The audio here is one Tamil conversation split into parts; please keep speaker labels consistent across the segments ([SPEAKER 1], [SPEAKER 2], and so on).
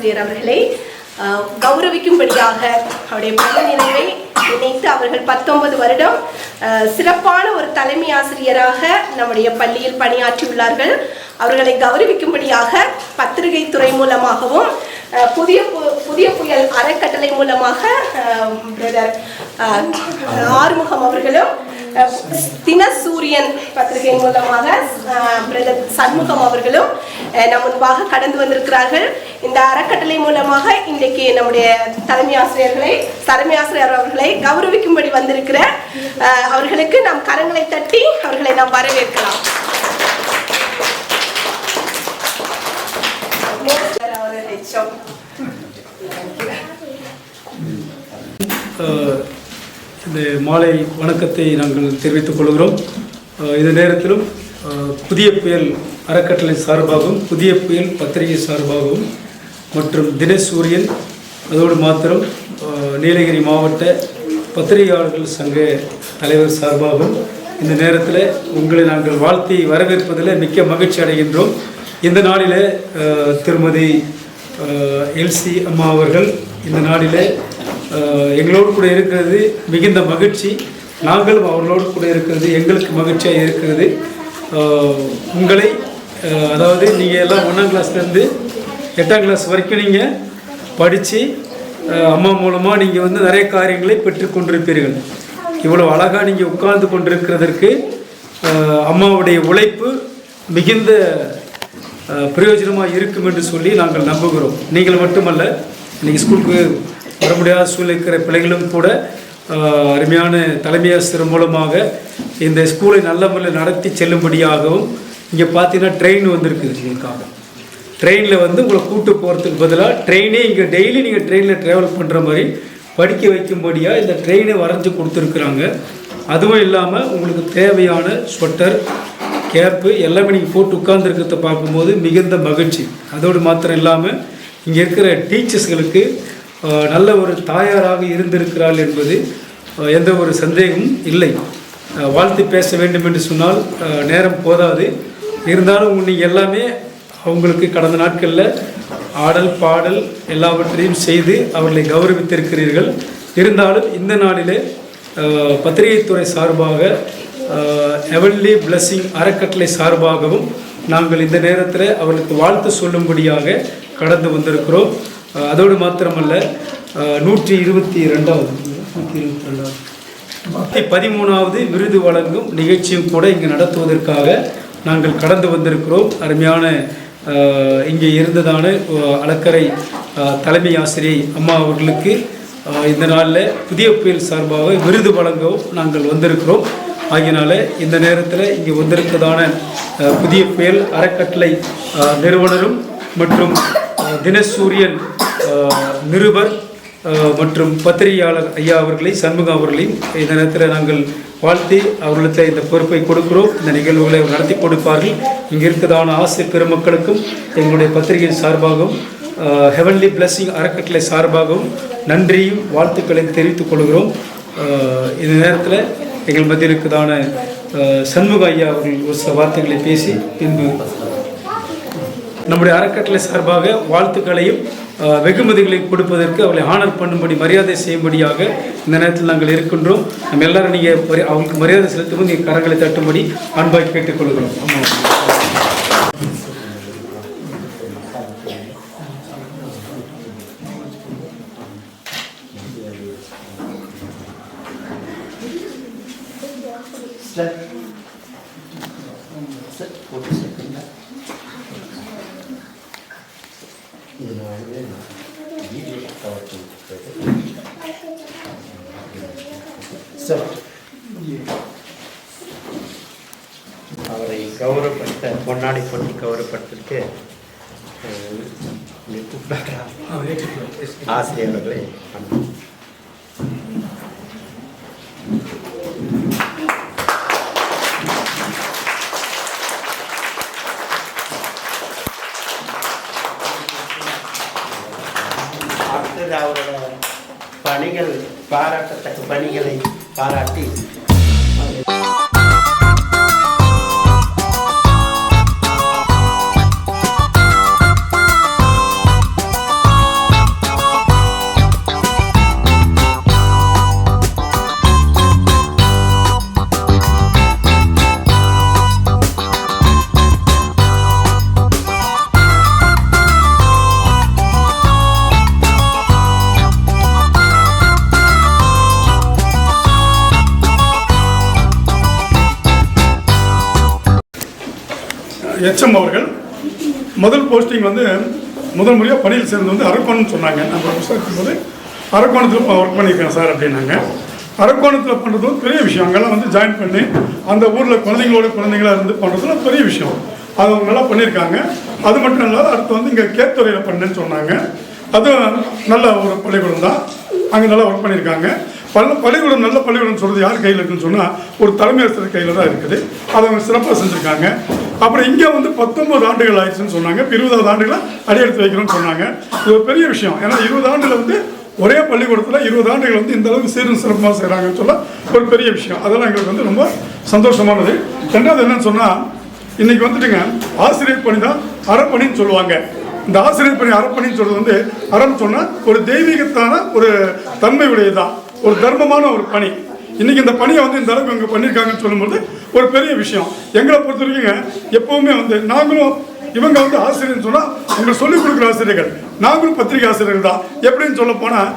[SPEAKER 1] பேராசிரியர் அவர்களை கௌரவிக்கும்படியாக அவருடைய பணி நிறைவை நினைத்து அவர்கள் பத்தொன்பது வருடம் சிறப்பான ஒரு தலைமை ஆசிரியராக நம்முடைய பள்ளியில் பணியாற்றியுள்ளார்கள். அவர்களை கௌரவிக்கும்படியாக பத்திரிகை துறை மூலமாகவும் புதிய பு- புதிய புயல் அறக்கட்டளை மூலமாக பிரதர் ஆறுமுகம் அவர்களும் தினசூரியன் பத்திரிகை மூலமாக பிரதர் சண்முகம் அவர்களும் நம் முன்பாக கடந்து வந்திருக்கிறார்கள் இந்த அறக்கட்டளை மூலமாக இன்றைக்கு நம்முடைய தலைமை ஆசிரியர்களை தலைமை ஆசிரியர் அவர்களை கௌரவிக்கும்படி வந்திருக்கிற அவர்களுக்கு நாம் கரங்களை தட்டி அவர்களை நாம் வரவேற்கலாம் அவர்.
[SPEAKER 2] அஹ், இந்த மாலை வணக்கத்தை நாங்கள் தெரிவித்துக் கொள்கிறோம். இந்த நேரத்திலும் புதிய புயல் அறக்கட்டளை சார்பாகவும் புதிய புயல் பத்திரிகை சார்பாகவும் மற்றும் தினசூரியன் அதோடு மாத்திரம் நீலகிரி மாவட்ட பத்திரிகையாளர்கள் சங்க தலைவர் சார்பாகவும் இந்த நேரத்தில் உங்களை நாங்கள் வாழ்த்தி வரவேற்பதில் மிக்க மகிழ்ச்சி அடைகின்றோம். இந்த நாளில் திருமதி எல்சி அம்மா அவர்கள் இந்த நாளில் எங்களோடு கூட இருக்கிறது மிகுந்த மகிழ்ச்சி. நாங்களும் அவர்களோடு கூட இருக்கிறது எங்களுக்கு மகிழ்ச்சியாக இருக்கிறது. உங்களை அதாவது நீங்கள் எல்லாம் ஒன்றாம் கிளாஸ்லேருந்து எட்டாம் கிளாஸ் வரைக்கும் நீங்கள் படித்து அம்மா மூலமாக நீங்கள் வந்து நிறைய காரியங்களை பெற்றுக்கொண்டிருப்பீர்கள் இவ்வளோ அழகாக நீங்கள் உட்கார்ந்து கொண்டிருக்கிறதற்கு அம்மாவுடைய உழைப்பு மிகுந்த பிரயோஜனமாக இருக்கும் என்று சொல்லி நாங்கள் நம்புகிறோம். நீங்கள் மட்டுமல்ல நீங்கள் ஸ்கூலுக்கு வர முடியாத சூழ்நிலை இருக்கிற பிள்ளைகளும் கூட அருமையான தலைமையாசிரியர் மூலமாக இந்த ஸ்கூலை நல்ல முறையில் நடத்தி செல்லும்படியாகவும் இங்கே பார்த்தீங்கன்னா ட்ரெயின் வந்திருக்குது உங்களுக்காக ட்ரெயினில் வந்து உங்களை கூட்டு போகிறதுக்கு பதிலாக ட்ரெயினே இங்கே டெய்லி நீங்கள் ட்ரெயினில் ட்ராவல் பண்ணுற மாதிரி படிக்க வைக்கும்படியாக இந்த ட்ரெயினை வரைஞ்சி கொடுத்துருக்குறாங்க. அதுவும் இல்லாமல் உங்களுக்கு தேவையான ஸ்வெட்டர் கேப்பு எல்லாமே நீங்கள் போட்டு உட்கார்ந்துருக்கிறத பார்க்கும்போது மிகுந்த மகிழ்ச்சி. அதோடு மாத்திரம் இல்லாமல் இங்கே இருக்கிற டீச்சர்ஸ்களுக்கு நல்ல ஒரு தாயாராக இருந்திருக்கிறாள் என்பது எந்த ஒரு சந்தேகமும் இல்லை. வாழ்த்து பேச வேண்டும் என்று சொன்னால் நேரம் போதாது. இருந்தாலும் நீங்கள் எல்லாமே அவங்களுக்கு கடந்த நாட்களில் ஆடல் பாடல் எல்லாவற்றையும் செய்து அவர்களை கௌரவித்திருக்கிறீர்கள். இருந்தாலும் இந்த நாளிலே அஹ், பத்திரிகைத்துறை சார்பாக எவன்லி பிளஸ்ஸிங் அறக்கட்டளை சார்பாகவும் நாங்கள் இந்த நேரத்தில் அவர்களுக்கு வாழ்த்து சொல்லும்படியாக கடந்து வந்திருக்கிறோம். அதோடு மாத்திரமல்ல நூற்றி இருபத்தி ரெண்டாவது நூற்றி இருபத்தி ரெண்டாவது நூற்றி பதிமூணாவது விருது வழங்கும் நிகழ்ச்சியும் கூட இங்கே நடத்துவதற்காக நாங்கள் கடந்து வந்திருக்கிறோம். அருமையான இங்கே இருந்ததான அலக்கரை தலைமை ஆசிரியை அம்மா அவர்களுக்கு இந்த நாளில் புதிய புயல் சார்பாக விருது வழங்கவும் நாங்கள் வந்திருக்கிறோம். ஆகியனால இந்த நேரத்தில் இங்கே வந்திருக்கதான புதிய புயல் அறக்கட்டளை நிறுவனரும் மற்றும் அஹ், தினசூரியன் நிருபர் மற்றும் பத்திரிகையாளர் ஐயா அவர்களை சண்முகம் அவர்களையும் இந்த நேரத்தில் நாங்கள் வாழ்த்தி அவர்களுக்கு இந்த பொறுப்பை கொடுக்கிறோம். இந்த நிகழ்வுகளை நடத்தி கொடுப்பார்கள். இங்கே இருக்கிறதான ஆசிரியர் பெருமக்களுக்கும் எங்களுடைய பத்திரிகையின் சார்பாகவும் ஹெவன்லி பிளஸ்ஸிங் அறக்கட்டளை சார்பாகவும் நன்றியும் வாழ்த்துக்களையும் தெரிவித்துக் கொள்கிறோம். இந்த நேரத்தில் எங்கள் மத்தியில் சண்முக ஐயா அவர்கள் ஒரு சில வார்த்தைகளை பேசி பின்பு நம்முடைய அறக்கட்டளை சார்பாக வாழ்த்துக்களையும் வெகுமதிகளை கொடுப்பதற்கு அவளை ஆனர் பண்ணும்படி மரியாதை செய்யும்படியாக இந்த நேரத்தில் நாங்கள் இருக்கின்றோம். நம்ம எல்லாரும் நீங்கள் அவங்களுக்கு மரியாதை செலுத்தும்போது நீங்கள் கரங்களை தட்டும்படி அன்பாக கேட்டுக்கொள்கிறோம். ஆமாம்
[SPEAKER 3] அவரை கௌரவப்படுத்த பொன்னாடி பொண்ணி கௌரவப்படுத்திற்கு அஹ், இங்கே கூப்பிட்டாரா? ஆசிரியர்களே வணக்கம். அடுத்தது அவரோட பணிகள் பாராட்டத்தக்க பணிகளை பாராட்டி
[SPEAKER 4] எச்எம் அவர்கள். முதல் போஸ்டிங் வந்து முதல் முறையாக பணியில் சேர்ந்து வந்து அரக்கோணம்னு சொன்னாங்க. நம்ம விசாரிக்கும் போது அரக்கோணத்தில் ஒர்க் பண்ணியிருக்கேன் சார் அப்படின்னாங்க. அரக்கோணத்தில் பண்ணுறது வந்து பெரிய விஷயம். அங்கெல்லாம் வந்து ஜாயின் பண்ணி அந்த ஊரில் குழந்தைங்களோட குழந்தைங்களா இருந்து பண்ணுறதுலாம் பெரிய விஷயம். அது அவங்க நல்லா பண்ணியிருக்காங்க. அது மட்டும் இல்லாத அடுத்து வந்து இங்கே கேத்துறையில் பண்ணேன்னு சொன்னாங்க. அதுவும் நல்ல ஒரு பள்ளிக்கூடம் தான். அங்கே நல்லா ஒர்க் பண்ணியிருக்காங்க. பள்ள பள்ளிக்கூடம் நல்ல பள்ளிக்கூடம் சொல்கிறது யார் கையில் இருக்குன்னு சொன்னால் ஒரு தலைமை ஆசிரியர் கையில் தான் இருக்குது. அதை அவங்க சிறப்பாக செஞ்சுருக்காங்க. அப்புறம் இங்கே வந்து பத்தொம்பது ஆண்டுகள் ஆயிடுச்சுன்னு சொன்னாங்க. இருபதாவது ஆண்டுகளை அடியெடுத்து வைக்கிறோம்னு சொன்னாங்க. இது ஒரு பெரிய விஷயம். ஏன்னா இருபது ஆண்டுல வந்து ஒரே பள்ளிக்கூடத்தில் இருபது ஆண்டுகள் வந்து இந்த அளவுக்கு சீரும் சிறப்பாக செய்கிறாங்கன்னு சொல்ல ஒரு பெரிய விஷயம். அதெல்லாம் எங்களுக்கு வந்து ரொம்ப சந்தோஷமானது. ரெண்டாவது என்னன்னு சொன்னால் இன்னைக்கு வந்துட்டுங்க ஆசிரியர் பணி தான் அறப்பணின்னு சொல்லுவாங்க. இந்த ஆசிரியர் பணி அறப்பணின்னு சொல்றது வந்து அறம் சொன்னால் ஒரு தெய்வீகத்தான ஒரு தன்மை உடையதுதான். ஒரு தர்மமான ஒரு பணி. இன்னைக்கு இந்த பணியை வந்து இந்த அளவுக்கு இங்கே பண்ணியிருக்காங்கன்னு சொல்லும்போது ஒரு பெரிய விஷயம். எங்களை பொறுத்த வரைக்கும் எப்பவுமே வந்து நாங்களும் இவங்க வந்து ஆசிரியர்னு சொன்னால் உங்களுக்கு சொல்லிக் கொடுக்குற ஆசிரியர்கள். நாங்களும் பத்திரிகை ஆசிரியர்கள் தான். எப்படின்னு சொல்ல போனால்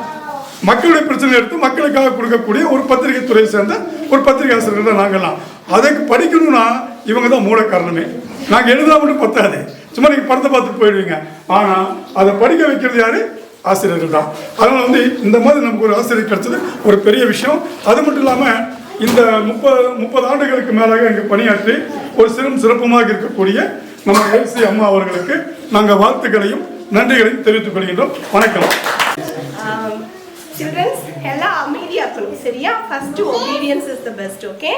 [SPEAKER 4] மக்களுடைய பிரச்சனை எடுத்து மக்களுக்காக கொடுக்கக்கூடிய ஒரு பத்திரிகை துறையை சேர்ந்த ஒரு பத்திரிகை ஆசிரியர்கள் தான் நாங்கள்லாம் அதுக்கு படிக்கணும்னா இவங்க தான் மூல காரணமே. நாங்கள் எழுதலாம் மட்டும் பத்தாது. சும்மா நீங்கள் படத்தை பார்த்துட்டு போயிடுவீங்க. ஆனால் அதை படிக்க வைக்கிறது யாரு? ஆசிரியர்கள் தான். அதனால் வந்து இந்த மாதிரி நமக்கு ஒரு ஆசிரியர் கிடைச்சது ஒரு பெரிய விஷயம். அது மட்டும் இல்லாமல் இந்த முப்பது முப்பது ஆண்டுகளுக்கு மேலாக இங்கே பணியாற்றி ஒரு சிறும் சிறப்புமாக இருக்கக்கூடிய நம்ம எல்சி அம்மா அவர்களுக்கு நாங்கள் வாழ்த்துக்களையும் நன்றிகளையும் தெரிவித்துக் கொள்கின்றோம். வணக்கம்.
[SPEAKER 1] Um, சில்ட்ரன்ஸ் எல்லாம் அமைதியாக இருக்கணும் சரியா? First obedience is the best okay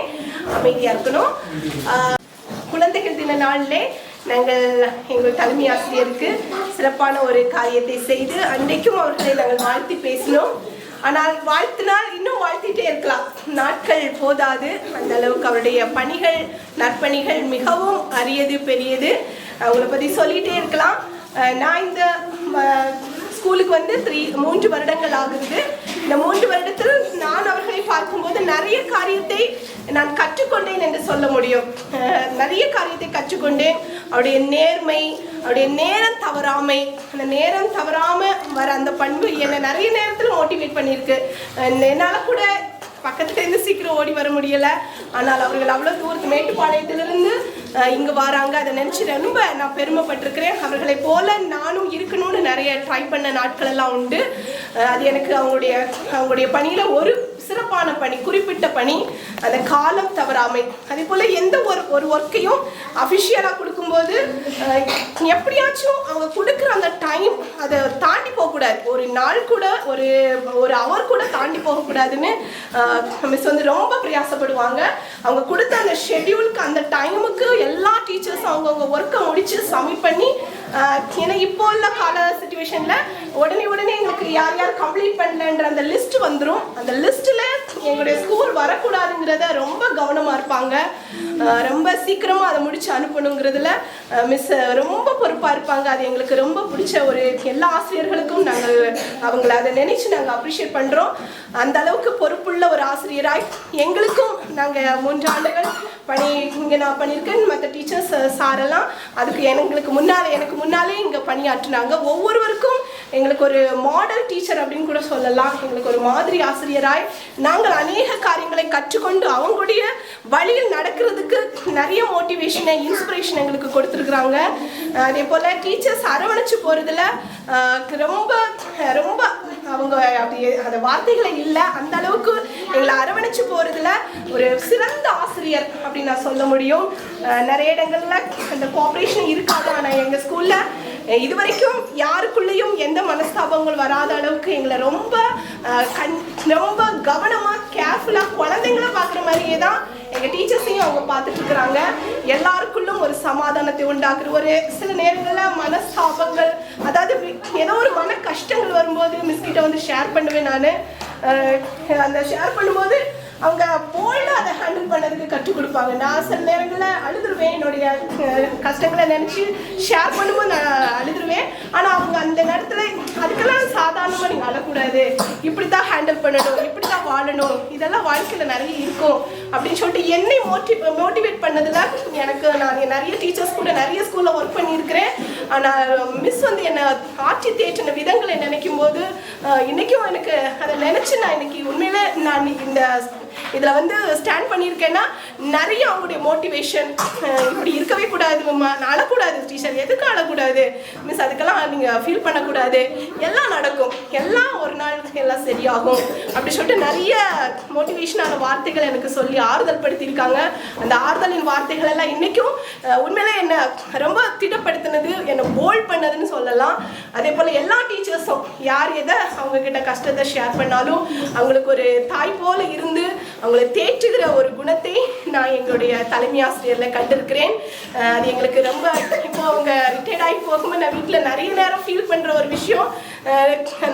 [SPEAKER 1] அமைதியாக இருக்கணும் குழந்தைகள் தின நாளிலே நாங்கள் எங்கள் தலைமை ஆசிரியருக்கு சிறப்பான ஒரு காரியத்தை செய்து அன்றைக்கும் அவர்களை நாங்கள் வாழ்த்தி பேசினோம். ஆனால் வாழ்த்தினால் இன்னும் வாழ்த்திட்டே இருக்கலாம். நாட்கள் போதாது. அந்த அளவுக்கு அவருடைய பணிகள் நற்பணிகள் மிகவும் அரியது பெரியது. அவங்கள பற்றி சொல்லிகிட்டே இருக்கலாம். நான் இந்த ஸ்கூலுக்கு வந்து த்ரீ மூன்று வருடங்கள் ஆகுது. இந்த மூன்று வருடத்தில் நான் அவர்களை பார்க்கும்போது நிறைய காரியத்தை நான் கற்றுக்கொண்டேன் என்று சொல்ல முடியும். நிறைய காரியத்தை கற்றுக்கொண்டேன். அவருடைய நேர்மை அவருடைய நேரம் தவறாமை அந்த நேரம் தவறாம வர அந்த பண்பு என்னை நிறைய நேரத்தில் மோட்டிவேட் பண்ணியிருக்கு. என்னால் கூட பக்கத்துலேருந்து சீக்கிரம் ஓடி வர முடியலை. ஆனால் அவர்கள் அவ்வளோ தூரத்து மேட்டுப்பாளையத்திலிருந்து இங்க வராங்க. அதை நினைச்சு ரொம்ப நான் பெருமைப்பட்டிருக்கிறேன். அவர்களை போல நானும் இருக்கணும்னு நிறைய ட்ரை பண்ண நாட்கள் எல்லாம் உண்டு அது எனக்கு அவங்களுடைய அவங்களுடைய பணியில ஒரு சிறப்பான பணி குறிப்பிட்ட பணி. அந்த காலம் தவறாமை. அதே போல எந்த ஒரு ஒரு ஒர்க்கையும் அஃபிஷியலாக கொடுக்கும்போது எப்படியாச்சும் அவங்க கொடுக்குற அந்த டைம் அதை தாண்டி போகக்கூடாது. ஒரு நாள் கூட ஒரு ஒரு அவர் கூட தாண்டி போகக்கூடாதுன்னு மிஸ் வந்து ரொம்ப பிரயாசப்படுவாங்க. அவங்க கொடுத்த அந்த ஷெட்யூலுக்கு அந்த டைமுக்கு எல்லா டீச்சர்ஸும் அவங்கவுங்க ஒர்க்கை முடிச்சு சப்மிட் பண்ணி ஏன்னா இப்போ உள்ள கால சுச்சுவேஷனில் உடனே உடனே எங்களுக்கு யார் யார் கம்ப்ளீட் பண்ணலன்ற அந்த லிஸ்ட் வந்துடும் அந்த லிஸ்ட்டில் எங்களுடைய ஸ்கூல் வரக்கூடாதுங்கிறத ரொம்ப கவனமாக இருப்பாங்க. ரொம்ப சீக்கிரமாக அதை முடிச்சு அனுப்பணுங்கிறதுல மிஸ் ரொம்ப பொறுப்பாக இருப்பாங்க. அது எங்களுக்கு ரொம்ப பிடிச்ச ஒரு எல்லா ஆசிரியர்களுக்கும் நாங்கள் அவங்கள அதை நினைச்சு நாங்கள் அப்ரிஷியேட் பண்ணுறோம் அந்த அளவுக்கு பொறுப்புள்ள ஒரு ஆசிரியராய் எங்களுக்கும் நாங்கள் மூன்று ஆண்டுகள் பணி இங்கே நான் பண்ணியிருக்கேன். மற்ற டீச்சர்ஸ் சாரெல்லாம் அதுக்கு எங்களுக்கு முன்னால் எனக்கு முன்னாலே இங்கே பணியாற்றினாங்க. ஒவ்வொருவருக்கும் எங்களுக்கு ஒரு மாடல் டீச்சர் அப்படின்னு கூட சொல்லலாம். எங்களுக்கு ஒரு மாதிரி ஆசிரியராய் நாங்கள் அநேக காரியங்களை கற்றுக்கொண்டு அவங்களுடைய வழியில் நடக்கிறதுக்கு நிறைய மோட்டிவேஷனை இன்ஸ்பிரேஷன் எங்களுக்கு கொடுத்துருக்குறாங்க. அதே போல் டீச்சர்ஸ் அரவணைச்சு போகிறதுல ரொம்ப ரொம்ப அவங்க அப்படி அந்த வார்த்தைகளை இல்லை அந்த அளவுக்கு எங்களை அரவணைச்சு போகிறதுல ஒரு சிறந்த ஆசிரியர் அப்படின்னு நான் சொல்ல முடியும். நிறைய இடங்கள்ல அந்த கோஆப்ரேஷன் இருக்காது. ஆனால் எங்கள் ஸ்கூலில் இதுவரைக்கும் யாருக்குள்ளேயும் எந்த மனஸ்தாபங்கள் வராத அளவுக்கு எங்களை ரொம்ப கண் ரொம்ப கவனமாக கேர்ஃபுல்லாக குழந்தைங்கள பார்க்குற மாதிரியே தான் எங்கள் டீச்சர்ஸையும் அவங்க பார்த்துட்டு இருக்கிறாங்க எல்லாருக்குள்ளும் ஒரு சமாதானத்தை உண்டாக்குற ஒரு சில நேரங்களில் மனஸ்தாபங்கள் அதாவது ஏதோ ஒரு மன கஷ்டங்கள் வரும்போது மிஸ்கிட்ட வந்து ஷேர் பண்ணுவேன் நான். அந்த ஷேர் பண்ணும்போது அவங்க போல்டாக அதை ஹேண்டில் பண்ணதுக்கு கற்றுக் கொடுப்பாங்க. நான் சில நேரங்களில் அழுதுருவேன். என்னுடைய கஷ்டங்களை நினச்சி ஷேர் பண்ணும்போது நான் அழுதுருவேன். ஆனால் அவங்க அந்த நேரத்தில் அதுக்கெல்லாம் சாதாரணமாக நீங்கள் அழக்கூடாது. இப்படி தான் ஹேண்டில் பண்ணணும் இப்படி தான் வாழணும். இதெல்லாம் வாழ்க்கையில் நிறைய இருக்கும் அப்படின்னு சொல்லிட்டு என்னை மோட்டி மோட்டிவேட் பண்ணதில் எனக்கு நான் நிறைய டீச்சர்ஸ் கூட நிறைய ஸ்கூலில் ஒர்க் பண்ணியிருக்கிறேன். ஆனால் மிஸ் வந்து என்னை ஆட்சி தேற்றின விதங்களை நினைக்கும் போது இன்றைக்கும் இன்னைக்கும் எனக்கு அதை நினச்சி நான் இன்னைக்கு உண்மையில் நான் இந்த இதில் வந்து ஸ்டாண்ட் பண்ணியிருக்கேன்னா நிறைய அவங்களுடைய மோட்டிவேஷன் இப்படி இருக்கவே கூடாது மம்மா நான் அழக்கூடாது டீச்சர் எதுக்கு அழக்கூடாது? மிஸ் அதுக்கெல்லாம் நீங்கள் ஃபீல் பண்ணக்கூடாது. எல்லாம் நடக்கும். எல்லாம் ஒரு நாள் எல்லாம் சரியாகும். அப்படி சொல்லிட்டு நிறைய மோட்டிவேஷனான வார்த்தைகள் எனக்கு சொல்லி ஆறுதல் படுத்தியிருக்காங்க. அந்த ஆறுதலின் வார்த்தைகள் எல்லாம் இன்றைக்கும் உண்மையிலே என்னை ரொம்ப திடப்படுத்தினது என்னை போல்ட் பண்ணதுன்னு சொல்லலாம். அதே போல் எல்லா டீச்சர்ஸும் யார் எதை அவங்கக்கிட்ட கஷ்டத்தை ஷேர் பண்ணாலும் அவங்களுக்கு ஒரு தாய் போல் இருந்து அவங்களை தேற்றுகிற ஒரு குணத்தை நான் எங்களுடைய தலைமை ஆசிரியரில் கண்டிருக்கிறேன். அது எங்களுக்கு ரொம்ப இப்போ அவங்க ரிட்டையர்ட் ஆகி போகும்போது நான் வீட்டில் நிறைய நேரம் ஃபீல் பண்ணுற ஒரு விஷயம்.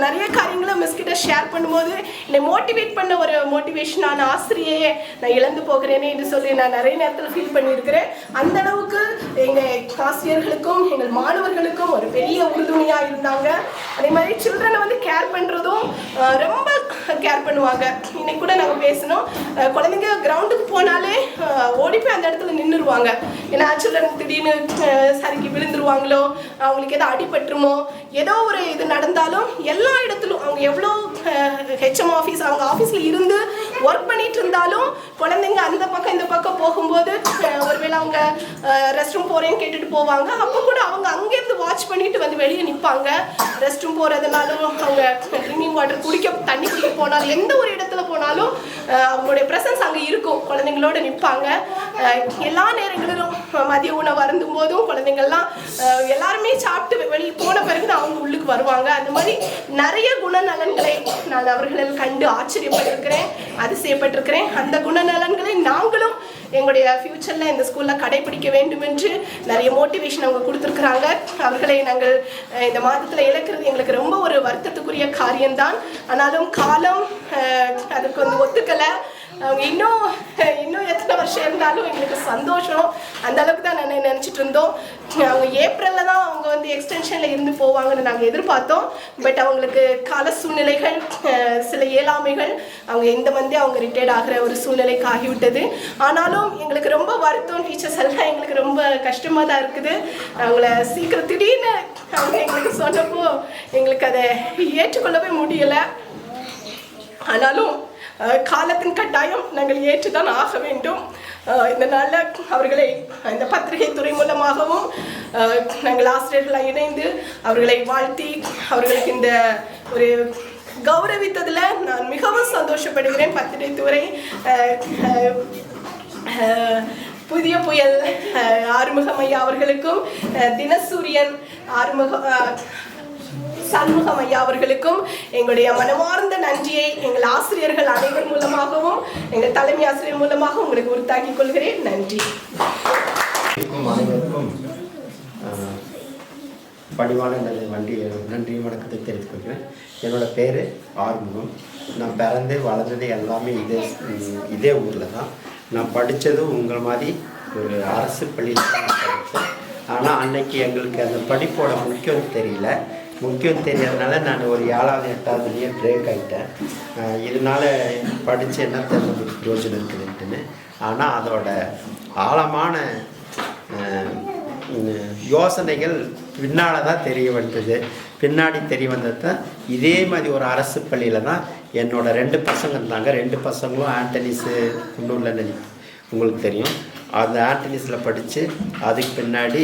[SPEAKER 1] நிறைய காரியங்களை மிஸ் கிட்ட ஷேர் பண்ணும்போது என்னை மோட்டிவேட் பண்ண ஒரு மோட்டிவேஷனான ஆசிரியையே நான் இழந்து போகிறேனே என்று சொல்லி நான் நிறைய நேரத்தில் ஃபீல் பண்ணியிருக்கிறேன். அந்த அளவுக்கு எங்கள் ஆசிரியர்களுக்கும் எங்கள் மாணவர்களுக்கும் ஒரு பெரிய உறுதுணையாக இருந்தாங்க. அதே மாதிரி சில்ட்ரனை வந்து கேர் பண்ணுறதும் ரொம்ப கேர் பண்ணுவாங்க. இன்னைக்கு கூட நாங்கள் பேசினோம். குழந்தைங்க கிரவுண்டுக்கு போனாலே ஓடி போய் அந்த இடத்துல நின்றுருவாங்க ஏன்னா சில்ட்ரன் திடீர்னு சரிக்கு விழுந்துருவாங்களோ அவங்களுக்கு ஏதோ அடிபட்டுருமோ ஏதோ ஒரு இது நடந்தாலும் எல்லா இடத்துலும் அவங்க எவ்வளோ ஹெச்எம் ஆஃபீஸ் அவங்க ஆஃபீஸில் இருந்து ஒர்க் பண்ணிட்டு இருந்தாலும் குழந்தைங்க அந்த பக்கம் இந்த பக்கம் போகும்போது ஒருவேளை அவங்க ரெஸ்ட் ரூம் போகிறேன்னு கேட்டுட்டு போவாங்க. அப்போ கூட அவங்க அங்கேருந்து வாட்ச் பண்ணிட்டு வந்து வெளியே நிற்பாங்க ரெஸ்ட் ரூம் போகிறதுனாலும் அவங்க ட்ரிங்கிங் வாட்டர் குடிக்க தண்ணி குடிக்க போனாலும் எந்த ஒரு இடத்துல போனாலும் அவங்களுடைய ப்ரெசன்ஸ் அங்கே இருக்கும். குழந்தைங்களோட நிற்பாங்க எல்லா நேரங்களிலும் மதிய உணவு அருந்தும் போதும் குழந்தைங்கள்லாம் எல்லாருமே சாப்பிட்டு வெளியே போன பிறகு தான் அவங்க உள்ளுக்கு வருவாங்க. அந்த மாதிரி நிறைய குணநலன்களை நான் அவர்களில் கண்டு ஆச்சரியப்பட்டிருக்கிறேன் அதிசயப்பட்டிருக்கிறேன். அந்த குணநலன்களை நாங்களும் எங்களுடைய ஃப்யூச்சரில் இந்த ஸ்கூலில் கடைபிடிக்க வேண்டும் என்று நிறைய மோட்டிவேஷன் அவங்க கொடுத்துருக்குறாங்க. அவர்களை நாங்கள் இந்த மாதத்தில் இழக்கிறது எங்களுக்கு ரொம்ப ஒரு வருத்தத்துக்குரிய காரியம்தான். ஆனாலும் காலம் அதுக்கு வந்து ஒத்துக்கலை. அவங்க இன்னும் இன்னும் எத்தனை வருஷம் இருந்தாலும் எங்களுக்கு சந்தோஷம். அந்த அளவுக்கு தான் நான் நினச்சிட்டு இருந்தோம். அவங்க ஏப்ரலில் தான் அவங்க வந்து எக்ஸ்டென்ஷனில் இருந்து போவாங்கன்னு நாங்கள் எதிர்பார்த்தோம். பட் அவங்களுக்கு கால சூழ்நிலைகள் சில இயலாமைகள் அவங்க இந்த வந்து அவங்க ரிட்டையர்ட் ஆகிற ஒரு சூழ்நிலைக்கு ஆகிவிட்டது. ஆனாலும் எங்களுக்கு ரொம்ப வருத்தம் டீச்சர்ஸ் எல்லாம் எங்களுக்கு ரொம்ப கஷ்டமாக தான் இருக்குது. அவங்கள சீக்கிரம் திடீர்னு அவங்க எங்களுக்கு சொன்னப்போ எங்களுக்கு அதை ஏற்றுக்கொள்ளவே முடியலை. ஆனாலும் காலத்தின் கட்டாயம் நாங்கள் ஏற்றுதான் ஆக வேண்டும். இந்த நாளில் அவர்களை இந்த பத்திரிகை துறை மூலமாகவும் நாங்கள் ஆசிரியர்களாக இணைந்து அவர்களை வாழ்த்தி அவர்களுக்கு இந்த ஒரு கௌரவித்ததில் நான் மிகவும் சந்தோஷப்படுகிறேன். பத்திரிகை துறை புதிய புயல் ஆறுமுகமையா ஆறுமுகம் ஐயா அவர்களுக்கும் தினசூரியன் ஆறுமுக சண்முகம் ஐயா அவர்களுக்கும் எங்களுடைய மனமார்ந்த நன்றியை எங்கள் ஆசிரியர்கள் அனைவர் மூலமாகவும் எங்கள் தலைமை ஆசிரியர் மூலமாகவும் உங்களுக்கு உறுத்தாக்கிக் கொள்கிறேன். நன்றி.
[SPEAKER 3] அனைவருக்கும் பணிவான நல்ல வண்டி நன்றி வணக்கத்தை தெரிவித்துக் கொள்கிறேன். பேர் ஆறுமுகம். நான் பிறந்து வளர்ந்தது எல்லாமே இதே இதே ஊரில் தான். நான் படித்ததும் உங்கள் மாதிரி ஒரு அரசு பள்ளியில் தான் படித்தேன். ஆனால் அன்னைக்கு எங்களுக்கு அந்த படிப்போட முக்கியம் தெரியல. முக்கியம் தெரியாதனால நான் ஒரு ஏழாவது எட்டாவதுலேயே பிரேக் ஆகிட்டேன் இதனால் இதனால படித்து என்ன தெரிஞ்ச பிரயோஜனம் இருக்குதுன்ட்டுன்னு ஆனால் அதோட ஆழமான யோசனைகள் பின்னால் தான் தெரிய வந்தது. பின்னாடி தெரிய வந்தது தான் இதே மாதிரி ஒரு அரசு பள்ளியில் தான் என்னோட ரெண்டு பசங்க இருந்தாங்க. ரெண்டு பசங்களும் ஆண்டனிஸு குன்னூரில் நினை உங்களுக்கு தெரியும். அந்த ஆண்டனிஸில் படித்து அதுக்கு பின்னாடி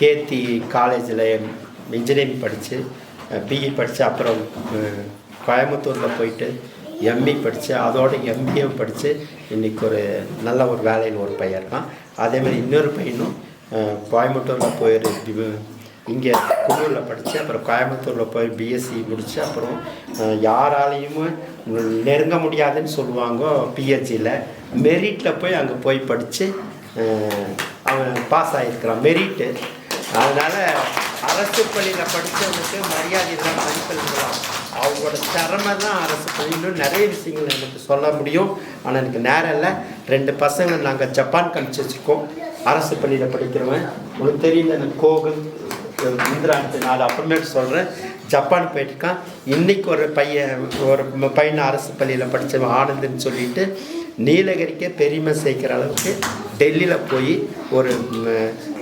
[SPEAKER 3] கேத்தி காலேஜில் இன்ஜினியரிங் படித்து பிஇ படித்து அப்புறம் கோயம்புத்தூரில் போயிட்டு எம்இ படித்து அதோட எம்பிஏ படித்து இன்றைக்கி ஒரு நல்ல ஒரு வேலையில் ஒரு பையன் இருக்கான். அதே மாதிரி இன்னொரு பையனும் கோயம்புத்தூரில் போயிரு இங்கே குன்னூரில் படித்து அப்புறம் கோயம்புத்தூரில் போய் பிஎஸ்சி முடித்து அப்புறம் யாராலையுமே நெருங்க முடியாதுன்னு சொல்லுவாங்க பிஹெச்சியில் மெரிட்டில் போய் அங்கே போய் படித்து அவன் பாஸ் ஆகியிருக்கிறான். மெரிட்டு அதனால் அரசு பள்ளியில் படித்தவங்களுக்கு மரியாதை தான் மதிப்பெல்லாம் அவங்களோட திறமை தான் அரசு பள்ளியிலும் நிறைய விஷயங்கள் எனக்கு சொல்ல முடியும். ஆனால் எனக்கு நேரம் இல்லை. ரெண்டு பசங்க நாங்கள் ஜப்பான் கழிச்சு வச்சுருக்கோம். அரசு பள்ளியில் படிக்கிறவன். உங்களுக்கு தெரியல எனக்கு கோகுல் இந்திரான்ட்டு நாலு அப்புறமேட்டு சொல்கிறேன் ஜப்பான் போயிட்டுருக்கான். இன்னைக்கு ஒரு பையன் ஒரு பையனை அரசு பள்ளியில் படித்தவன் ஆனந்துன்னு சொல்லிட்டு நீலகிரிக்கே பெருமை சேர்க்கிற அளவுக்கு டெல்லியில் போய் ஒரு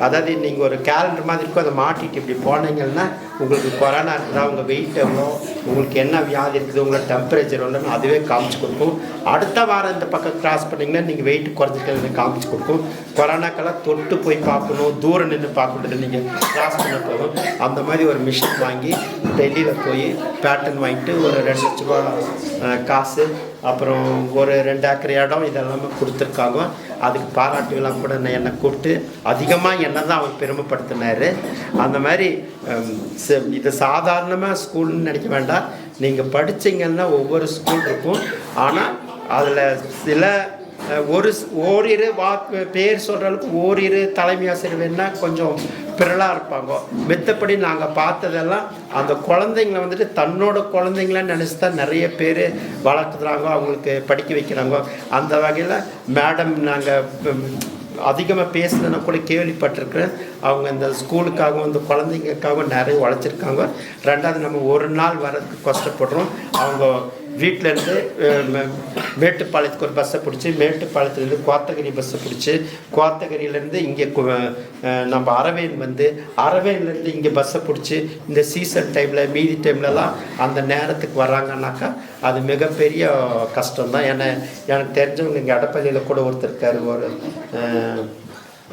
[SPEAKER 3] அதாவது நீங்கள் ஒரு கேலண்டர் மாதிரி இருக்கும் அதை மாட்டிட்டு இப்படி போனீங்கன்னா உங்களுக்கு கொரோனா இருக்குதா உங்கள் வெயிட் எவ்வளோ உங்களுக்கு என்ன வியாதி இருக்குது உங்களோட டெம்பரேச்சர் எவ்வளோன்னு அதுவே காமிச்சு கொடுக்கும். அடுத்த வாரம் இந்த பக்கம் கிராஸ் பண்ணிங்கன்னா நீங்கள் வெயிட் குறைஞ்சிட்டு காமிச்சு கொடுக்கும். கொரோனாக்கெல்லாம் தொட்டு போய் பார்க்கணும் தூரம் நின்று பார்க்கணும் நீங்கள் கிராஸ் பண்ண போகும் அந்த மாதிரி ஒரு மிஷின் வாங்கி டெல்லியில் போய் பேட்டர்ன் வாங்கிட்டு ஒரு ரெண்டு லட்ச ரூபா காசு அப்புறம் ஒரு ரெண்டு ஏக்கர் இடம் இதெல்லாமே கொடுத்துருக்காங்க. அதுக்கு பாராட்டுகளாக கூட நான் என்னை கூப்பிட்டு அதிகமாக என்ன தான் அவர் பெருமைப்படுத்தினார். அந்த மாதிரி இது சாதாரணமாக ஸ்கூல்னு நினைக்க வேண்டாம். நீங்கள் படிச்சீங்கன்னா ஒவ்வொரு ஸ்கூல் இருக்கும். ஆனால் அதில் சில ஒரு ஓரிரு வா பேர் சொல்கிற அளவுக்கு ஓரிரு தலைமை ஆசிரியர் வேணால் கொஞ்சம் பிறலாக இருப்பாங்க. மித்தபடி நாங்கள் பார்த்ததெல்லாம் அந்த குழந்தைங்கள வந்துட்டு தன்னோட குழந்தைங்களான்னு நினச்சி தான் நிறைய பேர் வளர்க்குறாங்க அவங்களுக்கு படிக்க வைக்கிறாங்க. அந்த வகையில் மேடம் நாங்கள் அதிகமாக பேசுனதுனா கூட கேள்விப்பட்டிருக்கிறேன். அவங்க இந்த ஸ்கூலுக்காகவும் இந்த குழந்தைங்களுக்காகவும் நிறைய உழைச்சிருக்காங்க. ரெண்டாவது நம்ம ஒரு நாள் வரதுக்கு கஷ்டப்படுறோம். அவங்க வீட்டிலேருந்து மேட்டுப்பாளையத்துக்கு ஒரு பஸ்ஸை பிடிச்சி மேட்டுப்பாளையத்துலேருந்து கோத்தகிரி பஸ்ஸை பிடிச்சி கோத்தகிரியிலேருந்து இங்கே நம்ம அரவேன் வந்து அரவேன்லேருந்து இங்கே பஸ்ஸை பிடிச்சி இந்த சீசன் டைமில் மீதி டைம்லலாம் அந்த நேரத்துக்கு வராங்கன்னாக்கா அது மிகப்பெரிய கஷ்டம் தான் ஏன்னா எனக்கு தெரிஞ்சவங்க இங்கே அடப்பள்ளியில் கூட ஒருத்தர் இருக்கார் ஒரு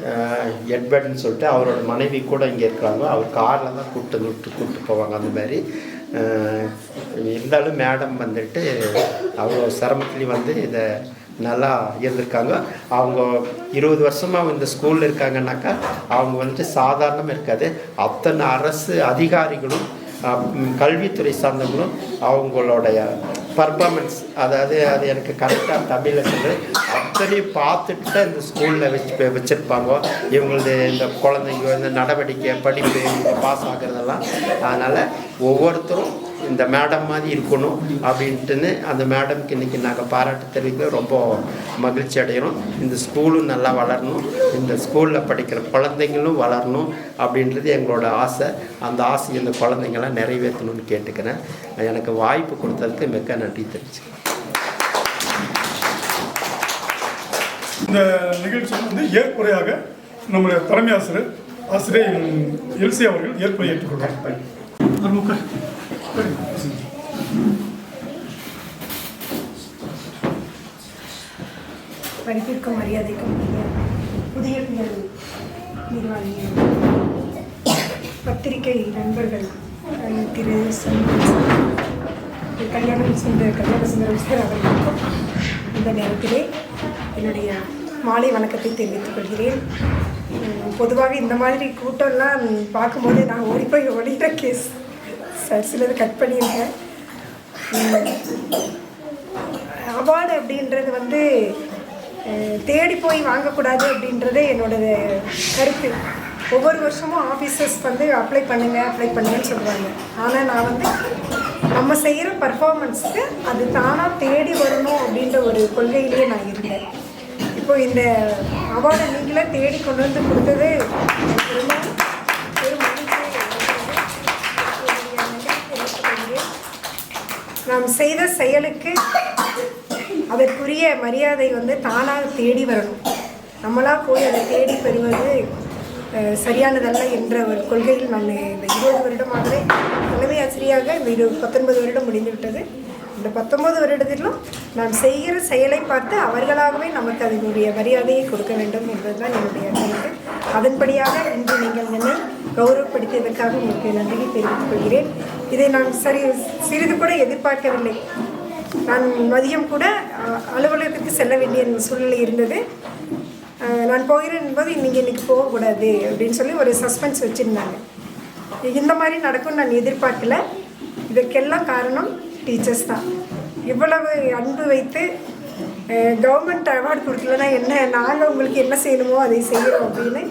[SPEAKER 3] அஹ், எட்வர்ட்னு சொல்லிட்டு அவரோட மனைவி கூட இங்கே இருக்கிறாங்க. அவர் காரில் தான் கூப்பிட்டு விட்டு கூப்பிட்டு போவாங்க அந்த மாதிரி. இருந்தாலும் மேடம் வந்துட்டு அவ்வளோ சிரமத்துலேயும் வந்து இதை நல்லா இருந்திருக்காங்க. அவங்க இருபது வருஷமாக இந்த ஸ்கூலில் இருக்காங்கன்னாக்கா அவங்க வந்துட்டு சாதாரணமாக இருக்காது. அத்தனை அரசு அதிகாரிகளும் கல்வித்துறை சார்ந்தவங்களும் அவங்களுடைய பர்ஃபார்மன்ஸ் அதாவது அது எனக்கு கரெக்டாக தமிழில் சொல்லு. அத்தனையும் பார்த்துட்டு தான் இந்த ஸ்கூலில் வச்சு வச்சுருப்பாங்க. இவங்களது இந்த குழந்தைங்க இந்த நடவடிக்கை படிப்பு பாஸ் ஆகிறதெல்லாம். அதனால் ஒவ்வொருத்தரும் இந்த மேடம் மாதிரி இருக்கணும் அப்படின்ட்டுன்னு அந்த மேடம்க்கு இன்றைக்கி நாங்கள் பாராட்டு தெரிவிக்க ரொம்ப மகிழ்ச்சி அடைகிறோம். இந்த ஸ்கூலும் நல்லா வளரணும். இந்த ஸ்கூலில் படிக்கிற குழந்தைங்களும் வளரணும் அப்படின்றது எங்களோட ஆசை. அந்த ஆசையை இந்த குழந்தைங்களாம் நிறைவேற்றணும்னு கேட்டுக்கிறேன். எனக்கு வாய்ப்பு கொடுத்ததுக்கு மிக்க நன்றி தெரிவிச்சுக்கிறேன்.
[SPEAKER 4] இந்த நிகழ்ச்சியில் வந்து ஏற்புரையாக நம்முடைய தலைமை ஆசிரியர் ஆசிரியர் எல்சி அவர்கள் ஏற்புரை ஏற்றுக்கொள்வார் அருமுக.
[SPEAKER 5] படிப்பிற்கும் மரியாதைக்கும் புதிய புயல் நிர்வாகிகள் பத்திரிகை நண்பர்கள் திரு கல்யாணம் சுந்தர கல்யாண சுந்தரம் சார் அவர்களுக்கும் இந்த நேரத்திலே என்னுடைய மாலை வணக்கத்தை தெரிவித்துக் கொள்கிறேன். பொதுவாக இந்த மாதிரி கூட்டம்லாம் பார்க்கும்போது நான் ஓடி போய் ஓடிட்ட கேஸ் சிலது கட் பண்ணியிருக்கேன். அவார்டு அப்படின்றது வந்து தேடி போய் வாங்கக்கூடாது அப்படின்றதே என்னோட கருத்து. ஒவ்வொரு வருஷமும் ஆஃபீஸர்ஸ் வந்து அப்ளை பண்ணுங்க அப்ளை பண்ணுங்கன்னு சொல்கிறாங்க ஆனால் நான் வந்து நம்ம செய்கிற பர்ஃபார்மன்ஸுக்கு அது தானாக தேடி வரணும் அப்படின்ற ஒரு கொள்கையிலேயே நான் இருந்தேன். இப்போ இந்த அவார்டை நீங்களே தேடி கொண்டு வந்து கொடுத்தது ரொம்ப பெரும் மகிழ்ச்சியை அளிக்கிறது. என்னுடைய நன்றியை தெரிவித்துக் கொள்கிறேன். நாம் செய்த செயலுக்கு அதற்குரிய மரியாதை வந்து தானாக தேடி வரணும். நம்மளாக போய் அதை தேடி பெறுவது சரியானதல்ல என்ற ஒரு கொள்கையில் நான் இந்த இருபது வருடமாகவே தலைமை ஆசிரியாக இந்த இரு பத்தொன்பது வருடம் முடிந்துவிட்டது இந்த பத்தொன்பது வருடத்திலும் நாம் செய்கிற செயலை பார்த்து அவர்களாகவே நமக்கு அதனுடைய மரியாதையை கொடுக்க வேண்டும் என்பதுதான் என்னுடைய கருத்து. அதன்படியாக இன்று நீங்கள் என்னை கௌரவப்படுத்தியதற்காக உங்களுக்கு நன்றியை தெரிவித்துக் கொள்கிறேன். இதை நான் சரி சிறிது கூட எதிர்பார்க்கவில்லை. நான் மதியம் கூட அலுவலகத்திற்கு அலுவலகத்துக்கு செல்ல வேண்டிய சூழ்நிலை இருந்தது. நான் போகிறேன் என்பது இன்றைக்கி இன்றைக்கி போகக்கூடாது அப்படின்னு சொல்லி ஒரு சஸ்பென்ஸ் வச்சுருந்தாங்க. இந்த மாதிரி நடக்கும்னு நான் எதிர்பார்க்கல. இதற்கெல்லாம் காரணம் டீச்சர்ஸ் தான். இவ்வளவு அன்பு வைத்து கவர்மெண்ட் அவார்டு கொடுக்கலன்னா என்ன நாங்கள் உங்களுக்கு என்ன செய்யணுமோ அதை செய்கிறோம் அப்படின்னு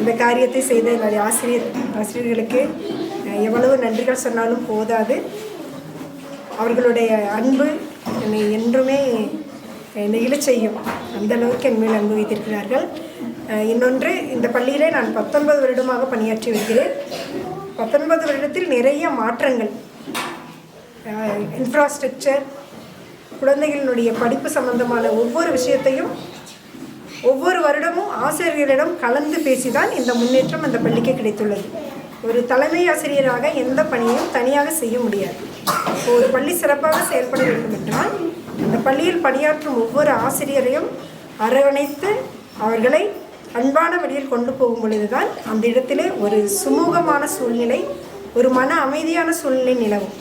[SPEAKER 5] இந்த காரியத்தை செய்த என்னுடைய ஆசிரியர் ஆசிரியர்களுக்கு எவ்வளவு நன்றிகள் சொன்னாலும் போதாது. அவர்களுடைய அன்பு என்னை என்றுமே நெகிழச் செய்யும் அந்த அளவுக்கு என் மேல் அன்பு வைத்திருக்கிறார்கள். இன்னொன்று இந்த பள்ளியிலே நான் பத்தொன்பது வருடமாக பணியாற்றி வருகிறேன். பத்தொன்பது வருடத்தில் நிறைய மாற்றங்கள். இன்ஃப்ராஸ்ட்ரக்சர் குழந்தைகளினுடைய படிப்பு சம்பந்தமான ஒவ்வொரு விஷயத்தையும் ஒவ்வொரு வருடமும் ஆசிரியர்களிடம் கலந்து பேசிதான் இந்த முன்னேற்றம் அந்த பள்ளிக்கு கிடைத்துள்ளது. ஒரு தலைமை ஆசிரியராக எந்த பணியும் தனியாக செய்ய முடியாது. ஒரு பள்ளி சிறப்பாக செயல்பட வேண்டும் என்றால் அந்த பள்ளியில் பணியாற்றும் ஒவ்வொரு ஆசிரியரையும் அரவணைத்து அவர்களை அன்பான வழியில் கொண்டு போகும் பொழுதுதான் அந்த இடத்திலே ஒரு சுமூகமான சூழ்நிலை ஒரு மன அமைதியான சூழ்நிலை நிலவும்.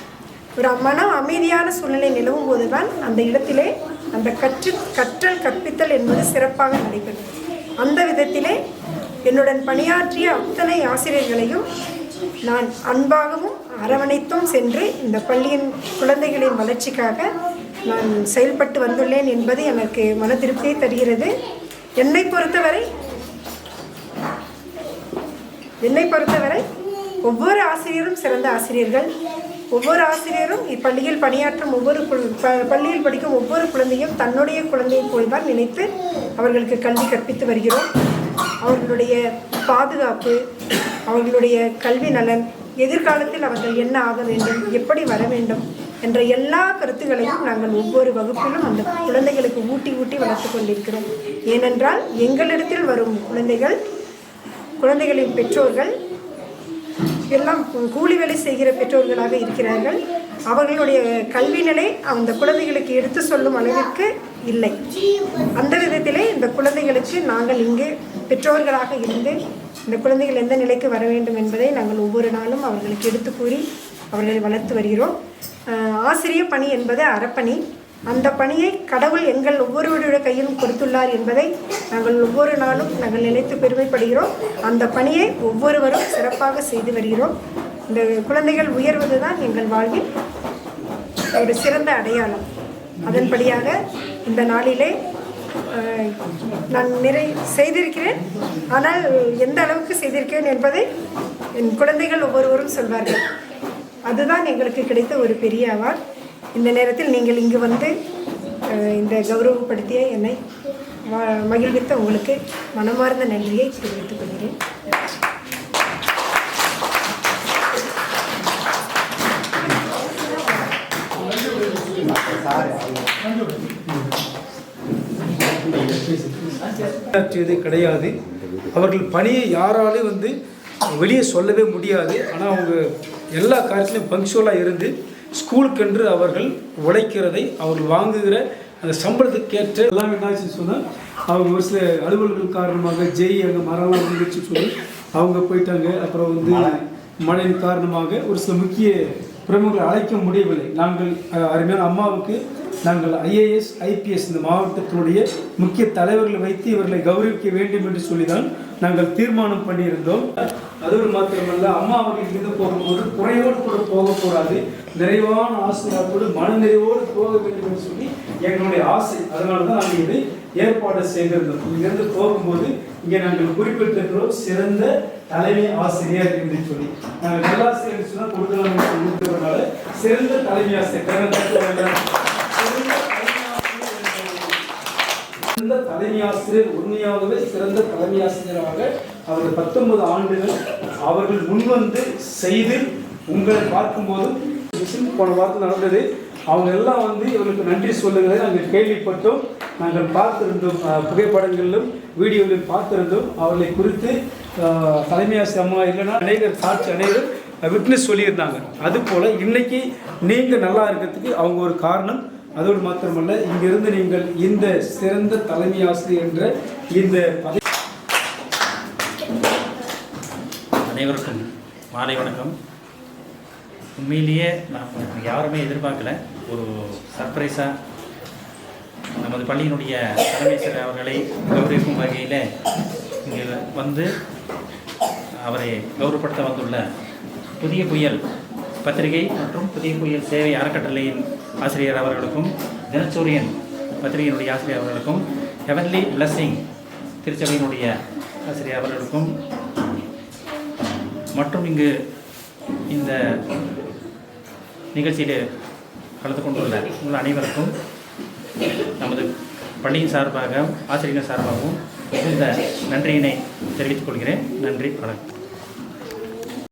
[SPEAKER 5] ஒரு மன அமைதியான சூழ்நிலை நிலவும் போதுதான் அந்த இடத்திலே அந்த கற்று கற்றல் கற்பித்தல் என்பது சிறப்பாக நடைபெறும். அந்த விதத்திலே என்னுடன் பணியாற்றிய அத்தனை ஆசிரியர்களையும் நான் அன்பாகவும் அரவணைத்தும் சென்று இந்த பள்ளியின் குழந்தைகளின் வளர்ச்சிக்காக நான் செயல்பட்டு வந்துள்ளேன் என்பது எனக்கு மன திருப்தியை தருகிறது. என்னை பொறுத்தவரை என்னை பொறுத்தவரை ஒவ்வொரு ஆசிரியரும் சிறந்த ஆசிரியர்கள். ஒவ்வொரு ஆசிரியரும் இப்பள்ளியில் பணியாற்றும் ஒவ்வொரு பள்ளியில் படிக்கும் ஒவ்வொரு குழந்தையும் தன்னுடைய குழந்தையை போல்தான் நினைத்து அவர்களுக்கு கல்வி கற்பித்து வருகிறோம். அவர்களுடைய பாதுகாப்பு அவர்களுடைய கல்வி நலன் எதிர்காலத்தில் அவர்கள் என்ன ஆக வேண்டும் எப்படி வர வேண்டும் என்ற எல்லா கருத்துக்களையும் நாங்கள் ஒவ்வொரு வகுப்பிலும் அந்த குழந்தைகளுக்கு ஊட்டி ஊட்டி வளர்த்து கொண்டிருக்கிறோம். ஏனென்றால் எங்களிடத்தில் வரும் குழந்தைகள் குழந்தைகளின் பெற்றோர்கள் எல்லாம் கூலி வேலை செய்கிற பெற்றோர்களாக இருக்கிறார்கள். அவர்களுடைய கல்வி நிலை அந்த குழந்தைகளுக்கு எடுத்து சொல்லும் அளவிற்கு இல்லை. அந்த விதத்திலே இந்த குழந்தைகளுக்கு நாங்கள் இங்கு பெற்றோர்களாக இருந்து இந்த குழந்தைகள் எந்த நிலைக்கு வர வேண்டும் என்பதை நாங்கள் ஒவ்வொரு நாளும் அவர்களுக்கு எடுத்து கூறி அவர்களை வளர்த்து வருகிறோம். ஆசிரியர் ஆசிரிய பணி என்பது அறப்பணி. அந்த பணியை கடவுள் எங்கள் ஒவ்வொருவருடைய கையிலும் கொடுத்துள்ளார் என்பதை நாங்கள் ஒவ்வொரு நாளும் நாங்கள் நினைத்து பெருமைப்படுகிறோம். அந்த பணியை ஒவ்வொருவரும் சிறப்பாக செய்து வருகிறோம். இந்த குழந்தைகள் உயர்வது தான் எங்கள் வாழ்வில் ஒரு சிறந்த அடையாளம். அதன்படியாக இந்த நாளிலே நான் நிறை செய்திருக்கிறேன். ஆனால் எந்த அளவுக்கு செய்திருக்கிறேன் என்பதை என் குழந்தைகள் ஒவ்வொருவரும் சொல்வார்கள். அதுதான் எங்களுக்கு கிடைத்த ஒரு பெரிய அவார்ட். இந்த நேரத்தில் நீங்கள் இங்கு வந்து இந்த கௌரவப்படுத்திய என்னை ம- மகிழ்வித்த உங்களுக்கு மனமார்ந்த நன்றியை தெரிவித்துக் கொள்கிறேன்.
[SPEAKER 2] ஆற்றியது கிடையாது. அவர்கள் பணியை யாராலையும் வந்து வெளியே சொல்லவே முடியாது. ஆனால் அவங்க எல்லா காரியத்திலையும் பங்க்சுவலாக இருந்து ஸ்கூலுக்கென்று அவர்கள் உழைக்கிறதை அவர்கள் வாங்குகிற அந்த சம்பளத்துக்கேற்ற எல்லாம் என்னாச்சுன்னு சொன்னால் அவங்க ஒரு சில அலுவல்கள் காரணமாக ஜெய் அங்கே மரம்லாம் வந்துச்சு சொல்லி அவங்க போயிட்டாங்க. அப்புறம் வந்து மழையின் காரணமாக ஒரு சில முக்கிய பிரமுகர்களை அழைக்க முடியவில்லை. நாங்கள் அருமையான அம்மாவுக்கு நாங்கள் ஐஏஎஸ் ஐபிஎஸ் இந்த மாவட்டத்தினுடைய முக்கிய தலைவர்களை வைத்து இவர்களை கௌரவிக்க வேண்டும் என்று சொல்லிதான் நாங்கள் தீர்மானம் பண்ணியிருந்தோம். அதோடு மாத்திரமல்ல அம்மா அவர்கள் இருந்து போகும்போது குறையோடு கூட போகக்கூடாது நிறைவான ஆசிரியரோடு மனநிறைவோடு போக வேண்டும் என்று சொல்லி எங்களுடைய ஆசை. அதனால தான் நாங்கள் இதை ஏற்பாடு செய்திருந்தோம். இங்கிருந்து போகும்போது இங்கே நாங்கள் குறிப்பிட்டிருக்கிறோம் சிறந்த தலைமை ஆசிரியர் என்று சொல்லி. நாங்கள் நல்லாசிரியர் சொன்னால் கொடுக்கலாம் கொடுத்ததுனால சிறந்த தலைமை ஆசிரியர் சிறந்த சிறந்த தலைமை ஆசிரியர் உண்மையாகவே சிறந்த தலைமை ஆசிரியராக அவர்கள் பத்தொன்பது ஆண்டுகள் அவர்கள் முன்வந்து செய்து உங்களை பார்க்கும்போது போன வாரத்தில் நடந்தது அவங்க எல்லாம் வந்து இவர்களுக்கு நன்றி சொல்லுகிறதை நாங்கள் கேள்விப்பட்டோம். நாங்கள் பார்த்திருந்தோம் புகைப்படங்களிலும் வீடியோவிலும் பார்த்திருந்தோம். அவர்களை குறித்து தலைமை ஆசிரியர் இல்லைன்னா அநேகர் சாட்சி அநேகர் விட்னஸ் சொல்லியிருந்தாங்க. அதுபோல் இன்றைக்கி நீங்கள் நல்லா இருக்கிறதுக்கு அவங்க ஒரு காரணம். அதோடு மாத்திரமல்ல இங்கிருந்து நீங்கள் இந்த சிறந்த தலைமை ஆசிரியர் என்ற இந்த
[SPEAKER 6] அனைவருக்கும் மாலை வணக்கம். உண்மையிலேயே நான் யாருமே எதிர்பார்க்கல. ஒரு சர்ப்ரைஸாக நமது பள்ளியினுடைய தலைமைச்சர் அவர்களை கௌரவிக்கும் வகையில் இங்கே வந்து அவரை கௌரவப்படுத்த வந்துள்ள புதிய புயல் பத்திரிகை மற்றும் புதிய புயல் சேவை அறக்கட்டளையின் ஆசிரியர் அவர்களுக்கும் தினச்சூரியன் பத்திரிகையினுடைய ஆசிரியர் அவர்களுக்கும் ஹெவன்லி பிளஸ்ஸிங் திருச்சபையினுடைய ஆசிரியர் அவர்களுக்கும் மற்றும் இங்கு இந்த நிகழ்ச்சியில் கலந்து கொண்டுள்ள உங்கள் அனைவருக்கும் நமது பள்ளியின் சார்பாக ஆசிரியர்கள் சார்பாகவும் மிகுந்த நன்றியினை தெரிவித்துக் கொள்கிறேன். நன்றி வணக்கம்.